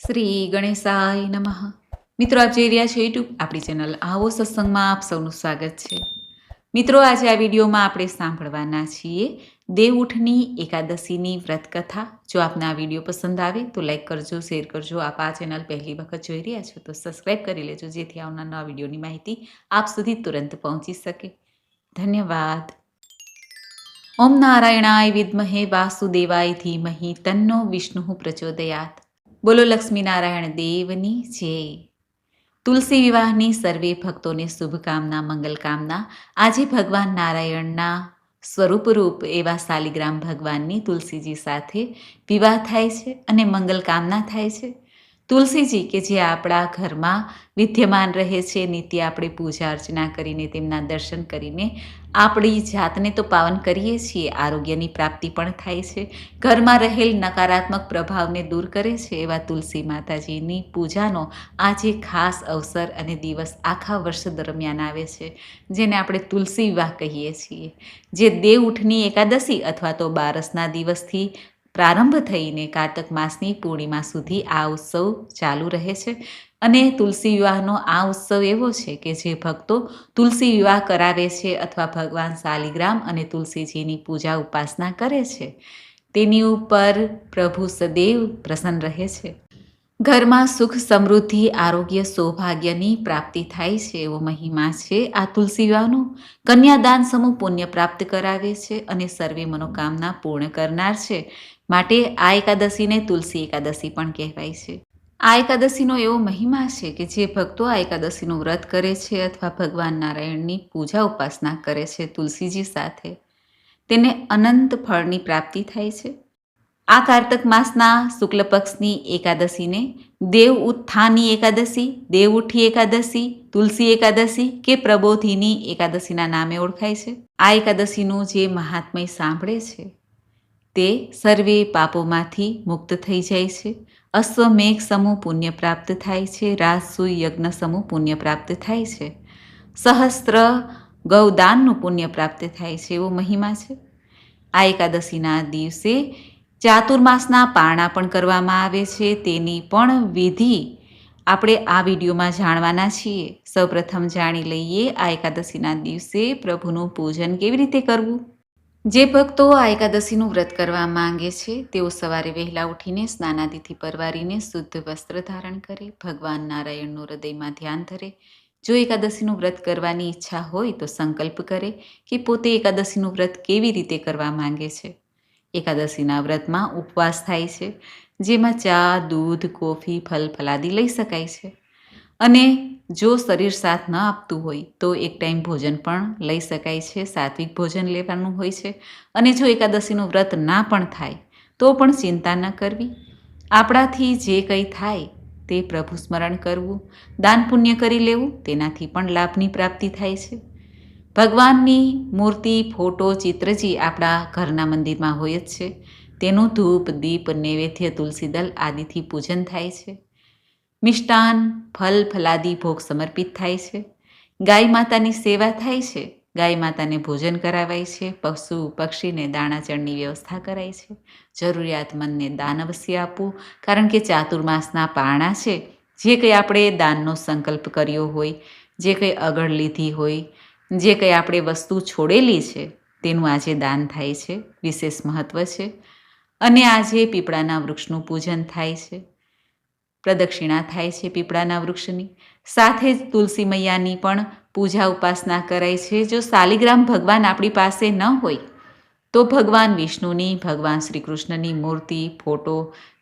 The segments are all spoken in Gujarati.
શ્રી ગણેશાય નમઃ. મિત્રો, આપ જોઈ રહ્યા છો યુટ્યુબ આપણી ચેનલ આવો સત્સંગમાં આપ સૌનું સ્વાગત છે. મિત્રો, આજે આ વિડીયોમાં આપણે સાંભળવાના છીએ દેવઉઠની એકાદશીની વ્રત કથા જો આપને આ વીડિયો પસંદ આવે, તો લાઈક કરજો, શેર કરજો. આપ આ ચેનલ પહેલી વખત જોઈ રહ્યા છો, તો સબસ્ક્રાઈબ કરી લેજો, જેથી આવનાર નવા વિડીયોની માહિતી આપ સુધી તુરંત પહોંચી શકે. ધન્યવાદ. ઓમ નારાયણાય વિદ્મહે વાસુદેવાય ધીમહી, તન્નો વિષ્ણુ પ્રચોદયાત. બોલો લક્ષ્મીનારાયણ દેવની જય. તુલસી વિવાહની સર્વે ભક્તોને શુભકામના મંગલકામના આજે ભગવાન નારાયણના સ્વરૂપરૂપ એવા શાલિગ્રામ ભગવાનની તુલસીજી સાથે વિવાહ થાય છે અને મંગલકામના થાય છે. તુલસીજી કે જે આપણા ઘરમાં વિદ્યમાન રહે છે, નિત્ય આપણે પૂજા અર્ચના કરીને, તેમના દર્શન કરીને આપણી જાતને તો પાવન કરીએ છીએ, આરોગ્યની પ્રાપ્તિ પણ થાય છે. ઘરમાં રહેલ નકારાત્મક પ્રભાવને દૂર કરે છે એવા તુલસી માતાજીની પૂજાનો આજે ખાસ અવસર અને દિવસ આખા વર્ષ દરમિયાન આવે છે, જેને આપણે તુલસી વિવાહ કહીએ છીએ. જે દેવ ઉઠની એકાદશી અથવા તો બારસના દિવસથી પ્રારંભ થઈને કારતક માસની પૂર્ણિમા સુધી આ ઉત્સવ ચાલુ રહે છે. અને તુલસી વિવાહનો આ ઉત્સવ એવો છે કે જે ભક્તો તુલસી વિવાહ કરાવે છે અથવા ભગવાન શાલિગ્રામ અને તુલસીજીની પૂજા ઉપાસના કરે છે. તેની ઉપર પ્રભુ સદૈવ પ્રસન્ન રહે છે. ઘરમાં સુખ સમૃદ્ધિ, આરોગ્ય સૌભાગ્યની પ્રાપ્તિ થાય છે એવો મહિમા છે આ તુલસી વિવાહનો. કન્યાદાન સમૂહ પુણ્ય પ્રાપ્ત કરાવે છે અને સર્વે મનોકામના પૂર્ણ કરનાર છે. માટે આ એકાદશીને તુલસી એકાદશી પણ કહેવાય છે. આ એકાદશીનો એવો મહિમા છે કે જે ભક્તો આ એકાદશીનું વ્રત કરે છે અથવા ભગવાન નારાયણની પૂજા ઉપાસના કરે છે તુલસીજી સાથે. તેને અનંત ફળની પ્રાપ્તિ થાય છે. આ કાર્તક માસના શુક્લ પક્ષની એકાદશીને દેવ ઉત્થાની એકાદશી, દેવ ઉઠી એકાદશી, તુલસી એકાદશી કે પ્રબોધિની એકાદશીના નામે ઓળખાય છે. આ એકાદશીનું જે મહાત્મય સાંભળે છે. તે સર્વે પાપોમાંથી મુક્ત થઈ જાય છે. અશ્વમેઘ સમૂહ પુણ્ય પ્રાપ્ત થાય છે. રાજસૂય યજ્ઞ સમૂહ પુણ્ય પ્રાપ્ત થાય છે. સહસ્ત્ર ગૌદાનનું પુણ્ય પ્રાપ્ત થાય છે. એવો મહિમા છે. આ એકાદશીના દિવસે ચાતુર્માસના પારણા પણ કરવામાં આવે છે. તેની પણ વિધિ આપણે આ વિડીયોમાં જાણવાના છીએ. સૌપ્રથમ જાણી લઈએ આ એકાદશીના દિવસે પ્રભુનું પૂજન કેવી રીતે કરવું? જે ભક્તો આ એકાદશીનું વ્રત કરવા માંગે છે, તેઓ સવારે વહેલા ઉઠીને સ્નાનાદિથી પરવારીને શુદ્ધ વસ્ત્ર ધારણ કરે, ભગવાન નારાયણનું હૃદયમાં ધ્યાન ધરે. જો એકાદશીનું વ્રત કરવાની ઈચ્છા હોય તો સંકલ્પ કરે કે પોતે એકાદશીનું વ્રત કેવી રીતે કરવા માંગે છે. એકાદશીના વ્રતમાં ઉપવાસ થાય છે, જેમાં ચા, દૂધ, કોફી, ફલ, ફલાદી લઈ શકાય છે. અને જો શરીર સાથ ન આપતું હોય તો એક ટાઈમ ભોજન પણ લઈ શકાય છે, સાત્વિક ભોજન લેવાનું હોય છે. અને જો એકાદશીનું વ્રત ના પણ થાય, તો પણ ચિંતા ન કરવી. આપણાથી જે કંઈ થાય તે પ્રભુ સ્મરણ કરવું, દાન પુણ્ય કરી લેવું, તેનાથી પણ લાભની પ્રાપ્તિ થાય છે. ભગવાનની મૂર્તિ, ફોટો ચિત્રજી આપણા ઘરના મંદિરમાં હોય જ છે, તેનું ધૂપ, દીપ, નૈવેદ્ય તુલસીદલ આદિથી પૂજન થાય છે. મિષ્ટાન, ફલ, ફલાદી ભોગ સમર્પિત થાય છે. ગાય માતાની સેવા થાય છે. ગાય માતાને ભોજન કરાવાય છે. પશુ, પક્ષીને દાણા ચણની વ્યવસ્થા કરાય છે. જરૂરિયાતમંદને દાન અવશ્ય આપવું કારણ કે ચાતુર્માસના પારણા છે. જે કંઈ આપણે દાનનો સંકલ્પ કર્યો હોય, જે કંઈ આગળ લીધી હોય, જે કંઈ આપણે વસ્તુ છોડેલી છે, તેનું આજે દાન થાય છે. વિશેષ મહત્ત્વ છે. અને આજે પીપળાના વૃક્ષનું પૂજન થાય છે. પ્રદક્ષિણા થાય છે પીપળાના વૃક્ષની. સાથે જ તુલસી મૈયાની પણ પૂજા ઉપાસના કરાય છે. જો શાલિગ્રામ ભગવાન આપણી પાસે ન હોય, તો ભગવાન વિષ્ણુની, ભગવાન શ્રી કૃષ્ણની મૂર્તિ, ફોટો,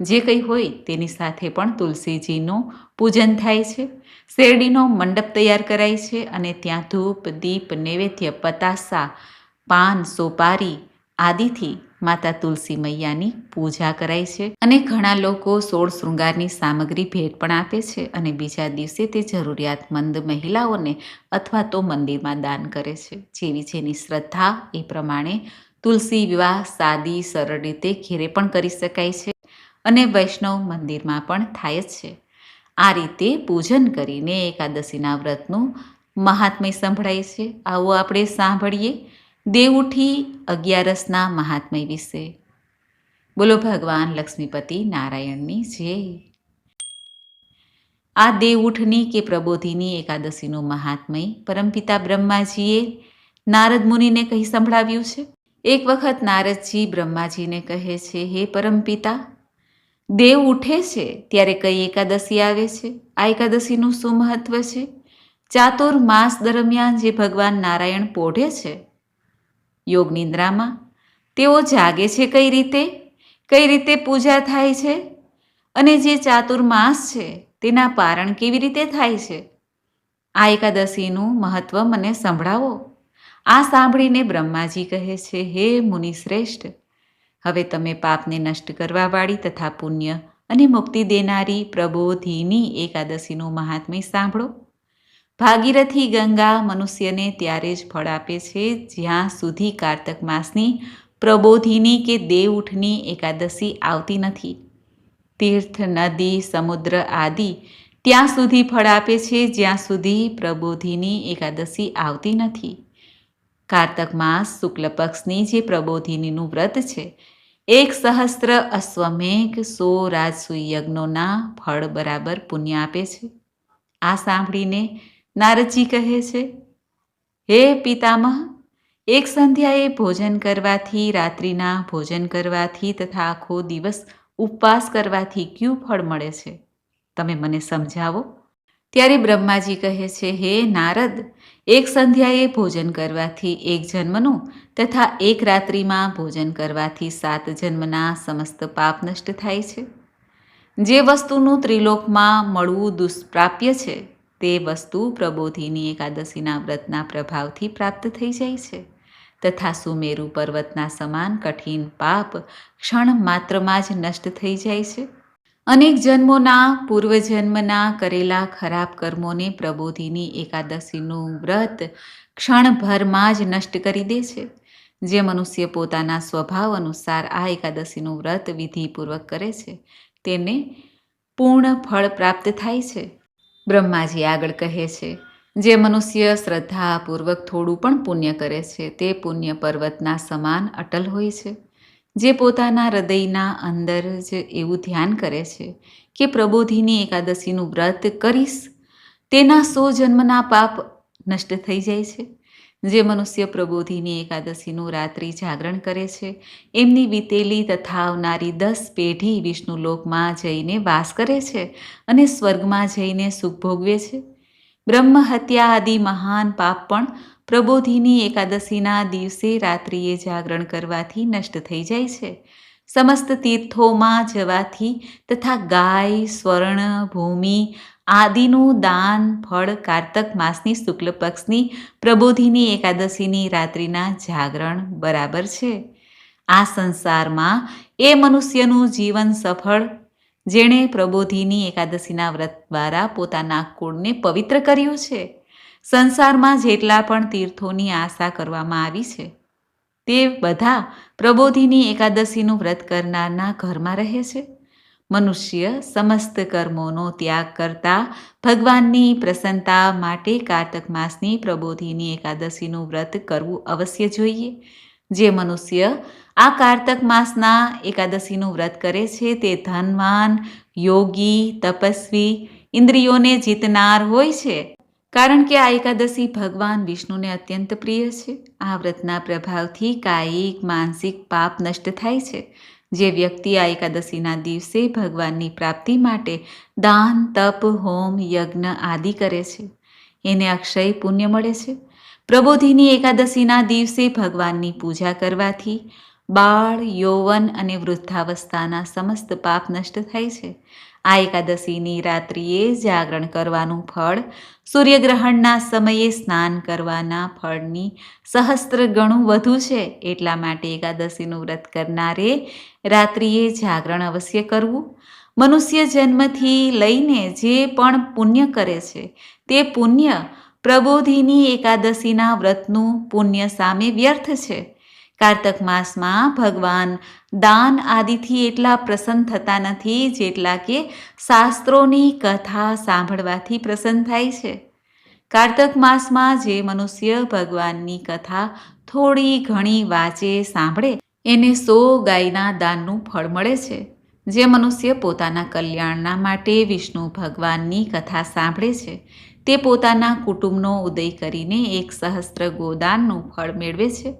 જે કંઈ હોય તેની સાથે પણ તુલસીજીનું પૂજન થાય છે. શેરડીનો મંડપ તૈયાર કરાય છે અને ત્યાં ધૂપ, દીપ, નૈવેદ્ય, પતાસા, પાન, સોપારી આદિથી માતા તુલસી મૈયાની પૂજા કરાય છે અને ઘણા લોકો સોળ શૃંગારની સામગ્રી ભેટ પણ આપે છે અને બીજા દિવસે તે જરૂરિયાતમંદ મહિલાઓને અથવા તો મંદિરમાં દાન કરે છે. જેવી જેની શ્રદ્ધા એ પ્રમાણે તુલસી વિવાહ સાદી, સરળ રીતે ઘેરે પણ કરી શકાય છે અને વૈષ્ણવ મંદિરમાં પણ થાય જ છે. આ રીતે પૂજન કરીને એકાદશીના વ્રતનું મહાત્મય સંભળાય છે. આવો આપણે સાંભળીએ દેવઉઠી અગિયારસના મહાત્મય વિશે. બોલો ભગવાન લક્ષ્મીપતિ નારાયણની જય. આ દેવઉઠની કે પ્રબોધિની એકાદશીનું મહાત્મય પરમપિતા બ્રહ્માજીએ નારદ મુનિને કહી સંભળાવ્યું છે. એક વખત નારદજી બ્રહ્માજીને કહે છે, હે પરમપિતા, દેવ ઉઠે છે ત્યારે કઈ એકાદશી આવે છે? આ એકાદશીનું શું મહત્વ છે? ચાતુર્માસ દરમિયાન જે ભગવાન નારાયણ પોઢે છે યોગ નિંદ્રામાં તેઓ જાગે છે કઈ રીતે? કઈ રીતે પૂજા થાય છે? અને જે ચાતુર્માસ છે, તેના પારણ કેવી રીતે થાય છે? આ એકાદશીનું મહત્વ મને સંભળાવો. આ સાંભળીને બ્રહ્માજી કહે છે, હે મુનિ શ્રેષ્ઠ, હવે તમે પાપને નષ્ટ કરવાવાળી તથા પુણ્ય અને મુક્તિ દેનારી પ્રબોધિની એકાદશીનું મહાત્મ્ય સાંભળો. ભાગીરથી ગંગા મનુષ્યને ત્યારે જ ફળ આપે છે. જ્યાં સુધી કારતક માસની પ્રબોધિની કે દેવઉઠની એકાદશી આવતી નથી. તીર્થ, નદી, સમુદ્ર આદિ ત્યાં સુધી ફળ આપે છે. જ્યાં સુધી પ્રબોધિની એકાદશી આવતી નથી. કારતક માસ શુક્લ પક્ષની જે પ્રબોધિનીનું વ્રત છે. એક સહસ્ત્ર અશ્વમેઘ સો રાજસુ યજ્ઞોના ફળ બરાબર પુણ્ય આપે છે. આ સાંભળીને નારદજી કહે છે, હે પિતામહ, એક સંધ્યાએ ભોજન કરવાથી, રાત્રિના ભોજન કરવાથી તથા આખો દિવસ ઉપવાસ કરવાથી ક્યું ફળ મળે છે? તમે મને સમજાવો. ત્યારે બ્રહ્માજી કહે છે, હે નારદ, એક સંધ્યાએ ભોજન કરવાથી એક જન્મનું તથા એક રાત્રિમાં ભોજન કરવાથી સાત જન્મના સમસ્ત પાપ નષ્ટ થાય છે. જે વસ્તુનું ત્રિલોકમાં મળવું દુષ્પ્રાપ્ય છે તે વસ્તુ પ્રબોધિની એકાદશીના વ્રતના પ્રભાવથી પ્રાપ્ત થઈ જાય છે. તથા સુમેરુ પર્વતના સમાન કઠિન પાપ ક્ષણ માત્રમાં જ નષ્ટ થઈ જાય છે. અનેક જન્મોના, પૂર્વજન્મના કરેલા ખરાબ કર્મોને પ્રબોધિની એકાદશીનું વ્રત ક્ષણભરમાં જ નષ્ટ કરી દે છે. જે મનુષ્ય પોતાના સ્વભાવ અનુસાર આ એકાદશીનું વ્રત વિધિપૂર્વક કરે છે. તેને પૂર્ણ ફળ પ્રાપ્ત થાય છે. બ્રહ્માજી આગળ કહે છે, જે મનુષ્ય શ્રદ્ધાપૂર્વક થોડું પણ પુણ્ય કરે છે, તે પુણ્ય પર્વતના સમાન અટલ હોય છે. જે પોતાના હૃદયના અંદર જ એવું ધ્યાન કરે છે કે પ્રબોધિની એકાદશીનું વ્રત કરીશ, તેના સો જન્મના પાપ નષ્ટ થઈ જાય છે. જે મનુષ્ય પ્રબોધિની એકાદશીનું રાત્રિ જાગરણ કરે છે, એમની વીતેલી તથા આવનારી દસ પેઢી વિષ્ણુલોકમાં જઈને વાસ કરે છે અને સ્વર્ગમાં જઈને સુખ ભોગવે છે. બ્રહ્મ હત્યા આદિ મહાન પાપ પણ પ્રબોધિની એકાદશીના દિવસે રાત્રિએ જાગરણ કરવાથી નષ્ટ થઈ જાય છે. સમસ્ત તીર્થોમાં જવાથી તથા ગાય, સ્વર્ણ, ભૂમિ આદિનું દાન, ફળ, કારતક માસની શુક્લ પક્ષની પ્રબોધિની એકાદશીની રાત્રિના જાગરણ બરાબર છે. આ સંસારમાં એ મનુષ્યનું જીવન સફળ, જેણે પ્રબોધિની એકાદશીના વ્રત દ્વારા પોતાના કુળને પવિત્ર કર્યું છે. સંસારમાં જેટલા પણ તીર્થોની આશા કરવામાં આવી છે, તે બધા પ્રબોધિની એકાદશીનું વ્રત કરનારના ઘરમાં રહે છે. મનુષ્ય સમસ્ત કર્મોનો ત્યાગ કરતા ભગવાનની પ્રસન્નતા માટે કારતક માસની પ્રબોધિની એકાદશીનું વ્રત કરવું અવશ્ય જોઈએ. જે મનુષ્ય આ કારતક માસના એકાદશીનું વ્રત કરે છે તે ધનવાન, યોગી, તપસ્વી, ઇન્દ્રિયોને જીતનાર હોય છે. કારણ કે આ એકાદશી ભગવાન વિષ્ણુને અત્યંત પ્રિય છે. આ વ્રતના પ્રભાવથી કાયિક, માનસિક પાપ નષ્ટ થાય છે. જે વ્યક્તિ આ એકાદશીના દિવસે ભગવાનની પ્રાપ્તિ માટે દાન, તપ, હોમ, યજ્ઞ આદિ કરે છે. એને અક્ષય પુણ્ય મળે છે. પ્રબોધિની એકાદશીના દિવસે ભગવાનની પૂજા કરવાથી બાળ, યૌવન અને વૃદ્ધાવસ્થાના સમસ્ત પાપ નષ્ટ થાય છે. આ એકાદશીની રાત્રિએ જાગરણ કરવાનું ફળ, સૂર્યગ્રહણના સમયે સ્નાન કરવાના ફળની સહસ્ત્ર ગણું વધુ છે. એટલા માટે એકાદશીનું વ્રત કરનારે રાત્રિએ જાગરણ અવશ્ય કરવું. મનુષ્ય જન્મથી લઈને જે પણ પુણ્ય કરે છે, તે પુણ્ય પ્રબોધિની એકાદશીના વ્રતનું પુણ્ય સામે વ્યર્થ છે. કારતક માસમાં ભગવાન દાન આદિથી એટલા પ્રસન્ન થતા નથી જેટલા કે શાસ્ત્રોની કથા સાંભળવાથી પ્રસન્ન થાય છે. કારતક માસમાં જે મનુષ્ય ભગવાનની કથા થોડી ઘણી વાંચે, સાંભળે, એને સો ગાયના દાનનું ફળ મળે છે. જે મનુષ્ય પોતાના કલ્યાણના માટે વિષ્ણુ ભગવાનની કથા સાંભળે છે. તે પોતાના કુટુંબનો ઉદય કરીને એક સહસ્ત્ર ગોદાનનું ફળ મેળવે છે.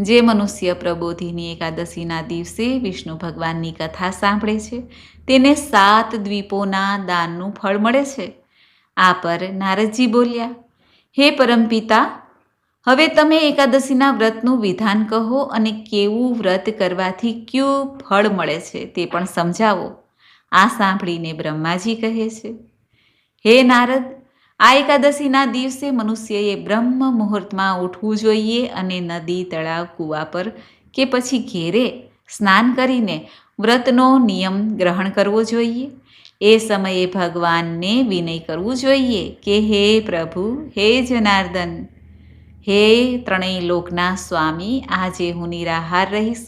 જે મનુષ્ય પ્રબોધિની એકાદશીના દિવસે વિષ્ણુ ભગવાનની કથા સાંભળે છે, તેને સાત દ્વીપોના દાનનું ફળ મળે છે. આ પર નારદજી બોલ્યા, હે પરમપિતા, હવે તમે એકાદશીના વ્રતનું વિધાન કહો અને કેવું વ્રત કરવાથી કયું ફળ મળે છે તે પણ સમજાવો. આ સાંભળીને બ્રહ્માજી કહે છે, હે નારદ આ એકાદશીના દિવસે મનુષ્યએ બ્રહ્મ મુહૂર્તમાં ઉઠવું જોઈએ અને નદી, તળાવ, કૂવા પર કે પછી ઘેરે સ્નાન કરીને વ્રતનો નિયમ ગ્રહણ કરવો જોઈએ. એ સમયે ભગવાનને વિનય કરવું જોઈએ કે, હે પ્રભુ, હે જનાર્દન, હે ત્રણેય લોકના સ્વામી, આજે હું નિરાહાર રહીશ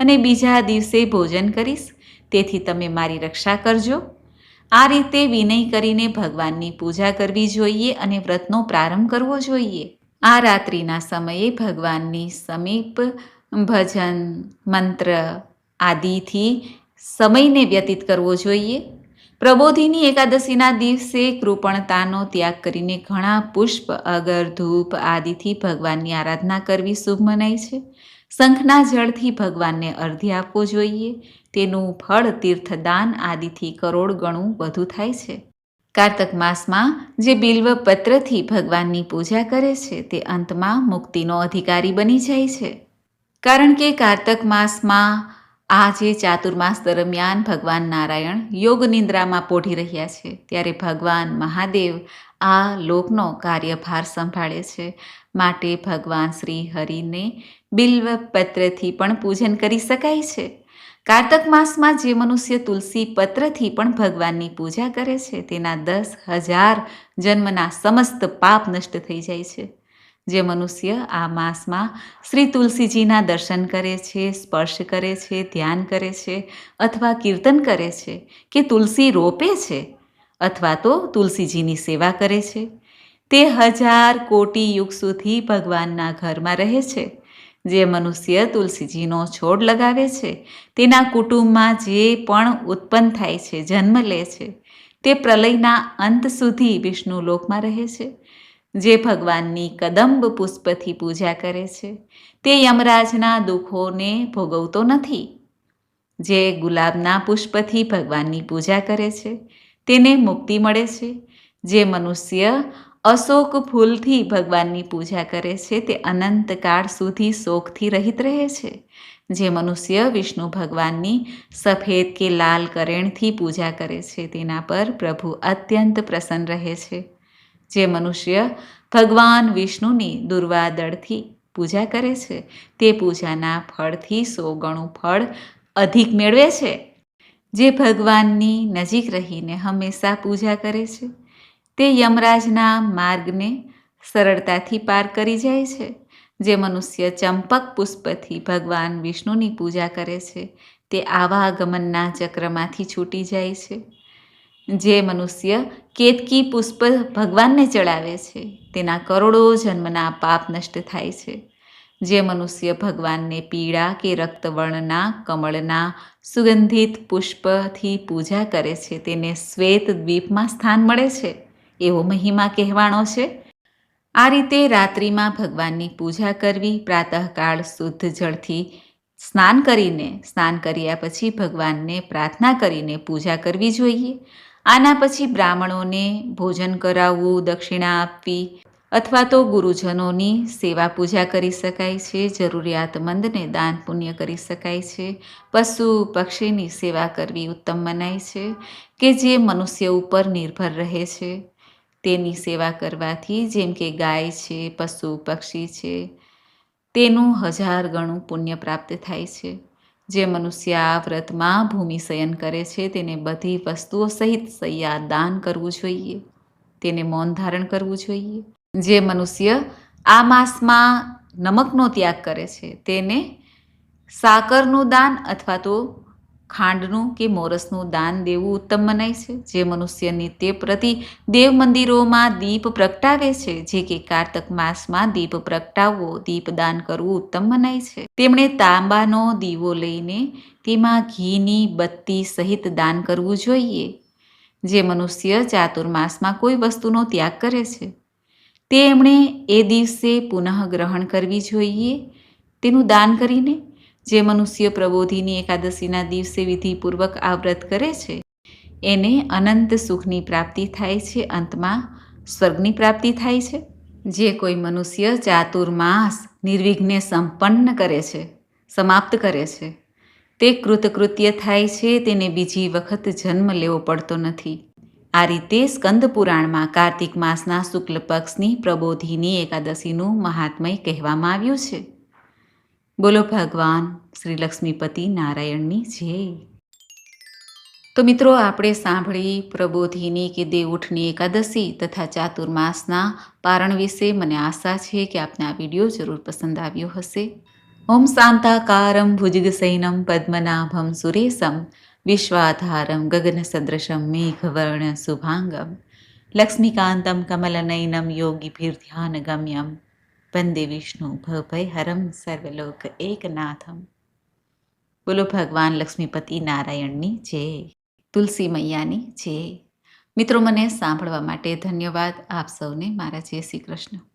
અને બીજા દિવસે ભોજન કરીશ. તેથી તમે મારી રક્ષા કરજો. આ રીતે વિનય કરીને ભગવાનની પૂજા કરવી જોઈએ અને વ્રતનો પ્રારંભ કરવો જોઈએ. આ રાત્રિના સમયે ભગવાનની સમીપ, ભજન, મંત્ર આદિથી સમયને વ્યતીત કરવો જોઈએ. પ્રબોધિની એકાદશીના દિવસે કૃપણતાનો ત્યાગ કરીને ઘણા પુષ્પ, અગર, ધૂપ આદિથી ભગવાનની આરાધના કરવી શુભ મનાય છે. શંખના જળથી ભગવાનને અર્ધ્ય આપવો જોઈએ. તેનું ફળ તીર્થદાન આદિથી કરોડ ગણું વધુ થાય છે. કારતક માસમાં જે બિલ્વ પત્રથી ભગવાનની પૂજા કરે છે, તે અંતમાં મુક્તિનો અધિકારી બની જાય છે. કારણ કે કારતક માસમાં આ જે ચાતુર્માસ દરમિયાન ભગવાન નારાયણ યોગ નિંદ્રામાં પોઢી રહ્યા છે, ત્યારે ભગવાન મહાદેવ આ લોકનો કાર્યભાર સંભાળે છે. માટે ભગવાન શ્રી હરિને બિલ્વ પત્રથી પણ પૂજન કરી શકાય છે. કાર્તક માસમાં જે મનુષ્ય તુલસી પત્રથી પણ ભગવાનની પૂજા કરે છે, તેના દસ હજાર જન્મના સમસ્ત પાપ નષ્ટ થઈ જાય છે. જે મનુષ્ય આ માસમાં શ્રી તુલસીજીના દર્શન કરે છે, સ્પર્શ કરે છે, ધ્યાન કરે છે અથવા કીર્તન કરે છે કે તુલસી રોપે છે અથવા તો તુલસીજીની સેવા કરે છે. તે હજાર કોટી યુગ સુધી ભગવાનના ઘરમાં રહે છે. જે મનુષ્ય તુલસીજીનો છોડ લગાવે છે, તેના કુટુંબમાં જે પણ ઉત્પન્ન થાય છે, જન્મ લે છે, તે પ્રલયના અંત સુધી વિષ્ણુ લોકમાં રહે છે. જે ભગવાનની કદંબ પુષ્પથી પૂજા કરે છે, તે યમરાજના દુઃખોને ભોગવતો નથી. જે ગુલાબના પુષ્પથી ભગવાનની પૂજા કરે છે, તેને મુક્તિ મળે છે. જે મનુષ્ય અશોક ફૂલથી ભગવાનની પૂજા કરે છે. તે અનંતકાળ સુધી શોકથી રહિત રહે છે. જે મનુષ્ય વિષ્ણુ ભગવાનની સફેદ કે લાલ કરેણથી પૂજા કરે છે. તેના પર પ્રભુ અત્યંત પ્રસન્ન રહે છે. જે મનુષ્ય ભગવાન વિષ્ણુની દુર્વાદળથી પૂજા કરે છે. તે પૂજાના ફળથી સો ગણું ફળ અધિક મેળવે છે. જે ભગવાનની નજીક રહીને હંમેશા પૂજા કરે છે. તે યમરાજના માર્ગને સરળતાથી પાર કરી જાય છે, જે મનુષ્ય ચંપક પુષ્પથી ભગવાન વિષ્ણુની પૂજા કરે છે, તે આવાગમનના ચક્રમાંથી છૂટી જાય છે. જે મનુષ્ય કેતકી પુષ્પ ભગવાનને ચડાવે છે, તેના કરોડો જન્મના પાપ નષ્ટ થાય છે. જે મનુષ્ય ભગવાનને પીળા કે રક્તવર્ણના, કમળના સુગંધિત પુષ્પથી પૂજા કરે છે, તેને શ્વેત દ્વીપમાં સ્થાન મળે છે. એવો મહિમા કહેવાણો છે. આ રીતે રાત્રિમાં ભગવાનની પૂજા કરવી, પ્રાતઃકાળ શુદ્ધ જળથી સ્નાન કરીને, સ્નાન કર્યા પછી ભગવાનને પ્રાર્થના કરીને પૂજા કરવી જોઈએ. આના પછી બ્રાહ્મણોને ભોજન કરાવવું, દક્ષિણા આપવી અથવા તો ગુરુજનોની સેવા પૂજા કરી શકાય છે, જરૂરિયાતમંદને દાન પુણ્ય કરી શકાય છે, પશુ પક્ષીની સેવા કરવી ઉત્તમ મનાય છે, કે જે મનુષ્ય ઉપર નિર્ભર રહે છે. તેની સેવા કરવાથી, જેમ કે ગાય છે, પશુ, પક્ષી છે, તેનું હજાર ગણું પુણ્ય પ્રાપ્ત થાય છે. જે મનુષ્ય આ વ્રતમાં ભૂમિ શયન કરે છે, તેને બધી વસ્તુઓ સહિત સૈયા દાન કરવું જોઈએ. તેને મૌન ધારણ કરવું જોઈએ. જે મનુષ્ય આ માસમાં નમકનો ત્યાગ કરે છે, તેને સાકરનું દાન અથવા તો ખાંડનું કે મોરસનું દાન દેવું ઉત્તમ મનાય છે, જે મનુષ્ય નિત્ય પ્રતિ દેવ મંદિરોમાં દીપ પ્રગટાવે છે, જે કે કાર્તક માસમાં દીપ પ્રગટાવવો દીપદાન કરવું ઉત્તમ મનાય છે. તેમણે તાંબાનો દીવો લઈને તેમાં ઘીની બત્તી સહિત દાન કરવું જોઈએ, જે મનુષ્ય ચાતુર્માસમાં કોઈ વસ્તુનો ત્યાગ કરે છે. તેમણે એ દિવસે પુનઃ ગ્રહણ કરવી જોઈએ, તેનું દાન કરીને જે મનુષ્ય પ્રબોધિની એકાદશીના દિવસે વિધિપૂર્વક આ વ્રત કરે છે, એને અનંત સુખની પ્રાપ્તિ થાય છે, અંતમાં સ્વર્ગની પ્રાપ્તિ થાય છે. જે કોઈ મનુષ્ય ચાતુર્માસ નિર્વિઘ્ને સંપન્ન કરે છે, સમાપ્ત કરે છે, તે કૃતકૃત્ય થાય છે, તેને બીજી વખત જન્મ લેવો પડતો નથી. આ રીતે સ્કંદ પુરાણમાં કાર્તિક માસના શુક્લ પક્ષની પ્રબોધિની એકાદશીનું મહાત્મય કહેવામાં આવ્યું છે. બોલો ભગવાન, શ્રી લક્ષ્મીપતિ નારાયણની જય. તો મિત્રો, આપણે સાંભળી પ્રબોધિની કે દેવઉઠની એકાદશી તથા ચાતુર્માસના પારણ વિશે મને આશા છે કે આપને આ વીડિયો જરૂર પસંદ આવ્યો હશે. ઓમ શાંતાકારમ ભુજગસૈનમ પદ્મનાભમ સુરેશમ, વિશ્વાધારમ ગગનસદૃશમ મેઘવર્ણ શુભાંગમ, લક્ષ્મીકાંતમ કમલનયનમ યોગીભીર્ધ્યાનગમ્યમ વંદે વિષ્ણુ ભયહરમ સર્વલોક એકનાથમ. બોલો ભગવાન લક્ષ્મીપતિ નારાયણની જય. તુલસી મૈયાની જય. મિત્રો, મને સાંભળવા માટે ધન્યવાદ આપ સૌને. મારા જય શ્રી કૃષ્ણ.